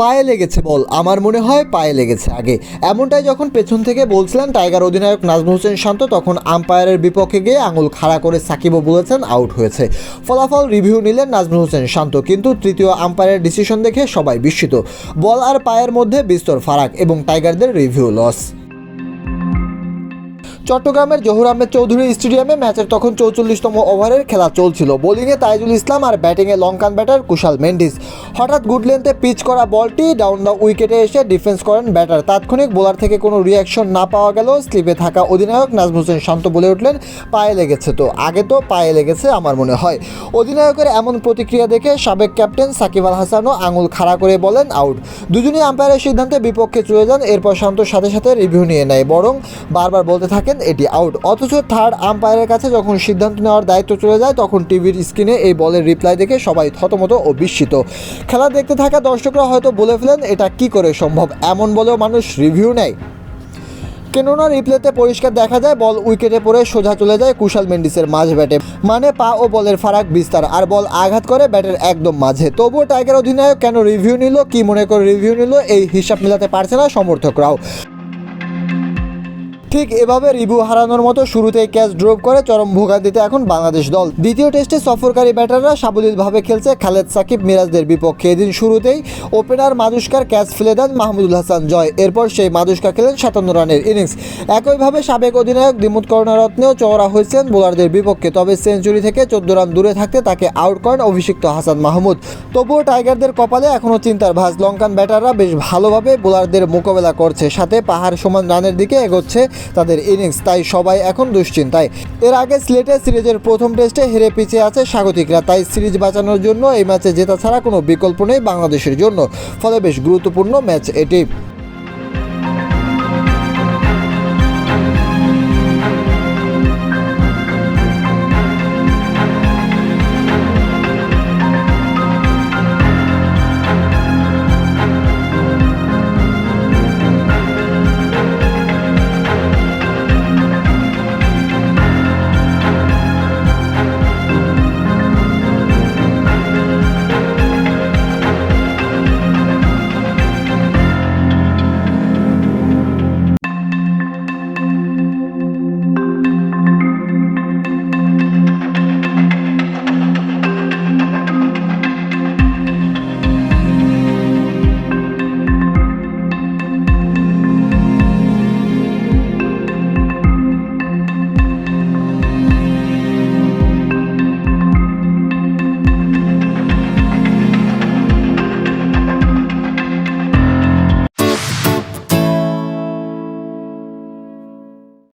পায়ে লেগেছে বল। আমার মনে হয় পায়ে লেগেছে আগে। এমনটাই যখন পেছন থেকে বলছিলেন টাইগার অধিনায়ক নাজমুল হোসেন শান্ত, তখন আম্পায়ারের বিপক্ষে গিয়ে আঙুল খাড়া করে সাকিবও বলেছেন আউট হয়েছে। ফলাফল রিভিউ নিলেন নাজমুল হোসেন শান্ত, কিন্তু তৃতীয় আম্পায়ারের ডিসিশন দেখে সবাই বিস্মিত। বল আর পায়ের মধ্যে বিস্তর ফারাক এবং টাইগারদের রিভিউ লস। চট্টগ্রামের জহুর আহমেদ চৌধুরী স্টেডিয়ামে ম্যাচের তখন চৌচল্লিশতম ওভারের খেলা চলছিল। বোলিংয়ে তাইজুল ইসলাম আর ব্যাটিংয়ে লঙ্কান ব্যাটার কুশাল মেন্ডিস। হঠাৎ গুড লেন্থে পিচ করা বলটি ডাউন দ্য উইকেটে এসে ডিফেন্স করেন ব্যাটার তাৎক্ষণিক বোলার থেকে কোনো রিয়াকশন না পাওয়া গেল স্লিপে থাকা অধিনায়ক নাজমুল হোসেন শান্ত বলে উঠলেন, পায়ে লেগেছে তো। আগে তো পায়ে লেগেছে আমার মনে হয়। অধিনায়কের এমন প্রতিক্রিয়া দেখে সাবেক ক্যাপ্টেন সাকিব আল হাসানও আঙুল খাড়া করে বলেন, আউট। দুজনই আম্পায়ারের সিদ্ধান্তে বিপক্ষে চলে যান, এরপর শান্ত সাথে সাথে রিভিউ নিয়ে নেয়, বরং বারবার বলতে থাকেন, এটি আউট। অথচ থার্ড আম্পায়ারের কাছে যখন সিদ্ধান্ত নেওয়ার দায়িত্ব চলে যায়, তখন টিভির স্ক্রিনে এই বলের রিপ্লাই দেখে সবাই থতমত ও বিস্মিত। খেলা দেখতে থাকা দর্শকরা হয়তো বলে ফেলেন, এটা কি করে সম্ভব? এমন বলেও মানুষ রিভিউ নেয়। কেননা রিপ্লেতে পরিষ্কার দেখা যায়, বল উইকেটে পড়ে সোজা চলে যায় কুশাল মেন্ডিসের মাঝ ব্যাটে। মানে পা ও বলের ফারাক বিস্তার, আর বল আঘাত করে ব্যাটের একদম মাঝে। তবুও টাইগার অধিনায়ক কেন রিভিউ নিল, কি মনে করে রিভিউ নিল, এই হিসাব মেলাতে পারছে না সমর্থকরাও। ঠিক এভাবে রিভিউ হারানোর মতো শুরুতেই ক্যাচ ড্রপ করে চরম ভোগান্তিতে এখন বাংলাদেশ দল। দ্বিতীয় টেস্টে সফরকারী ব্যাটাররা সাবলীলভাবে খেলছে খালেদ সাকিব মিরাজদের বিপক্ষে। এদিন শুরুতেই ওপেনার মাদুস্কার ক্যাচ ফেলে দেন মাহমুদুল হাসান জয়। এরপর সেই মাদুস্কা খেলেন সাতান্ন রানের ইনিংস একইভাবে সাবেক অধিনায়ক দিমুত করুণারত্নেও চওড়া হয়েছেন বোলারদের বিপক্ষে। তবে সেঞ্চুরি থেকে চোদ্দ রান দূরে থাকতে তাকে আউট করেন অভিষিক্ত হাসান মাহমুদ। তবুও টাইগারদের কপালে এখনও চিন্তার ভাঁজ। লঙ্কান ব্যাটাররা বেশ ভালোভাবে বোলারদের মোকাবেলা করছে। সাথে পাহাড় সমান রানের দিকে এগোচ্ছে তাদের ইনিংস তাই সবাই এখন দুশ্চিন্তায়। এর আগে স্লেটে সিরিজের প্রথম টেস্টে হেরে পিছিয়ে আছে স্বাগতিকরা, তাই সিরিজ বাঁচানোর জন্য এই ম্যাচে জেতা ছাড়া কোনো বিকল্প নেই বাংলাদেশের জন্য। ফলে বেশ গুরুত্বপূর্ণ ম্যাচ এটি।